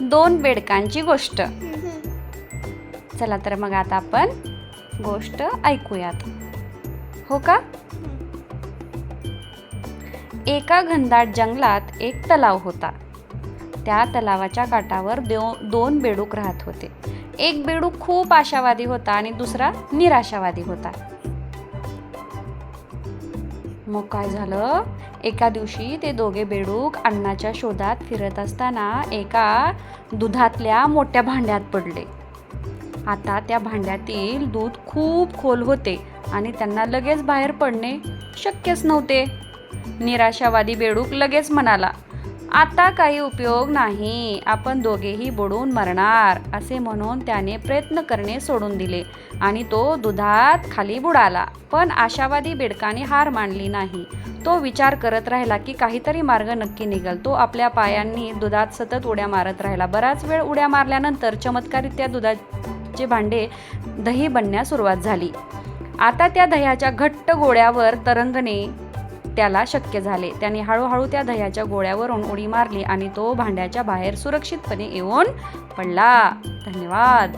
दोन बेडकांची गोष्ट. चला तर मग आता आपण गोष्ट ऐकूयात. हो का? एका घनदाट जंगलात एक तलाव होता. त्या तलावाच्या काठावर दो दोन बेडूक राहत होते. एक बेडूक खूप आशावादी होता आणि दुसरा निराशावादी होता. मग काय झालं? एका दिवशी ते दोघे बेडूक अन्नाच्या शोधात फिरत असताना एका दुधातल्या मोठ्या भांड्यात पडले. आता त्या भांड्यातील दूध खूप खोल होते आणि त्यांना लगेच बाहेर पडणे शक्यच नव्हते. निराशावादी बेडूक लगेच म्हणाला आता काही उपयोग नाही. आपण दोघेही बुडून मरणार असे म्हणून त्याने प्रयत्न करणे सोडून दिले आणि तो दुधात खाली बुडाला. पण आशावादी बेडकाने हार मानली नाही. तो विचार करत राहिला की काहीतरी मार्ग नक्की निघेल. तो आपल्या पायांनी दुधात सतत उड्या मारत राहिला. बराच वेळ उड्या मारल्यानंतर चमत्कारित्या दुधाचे भांडे दही बनण्यास सुरुवात झाली. आता त्या दह्याच्या घट्ट गोळ्यावर तरंगणे त्याला शक्य झाले. त्याने हळूहळू त्या दह्याच्या गोळ्यावरून उडी मारली आणि तो भांड्याच्या बाहेर सुरक्षितपणे येऊन पडला. धन्यवाद.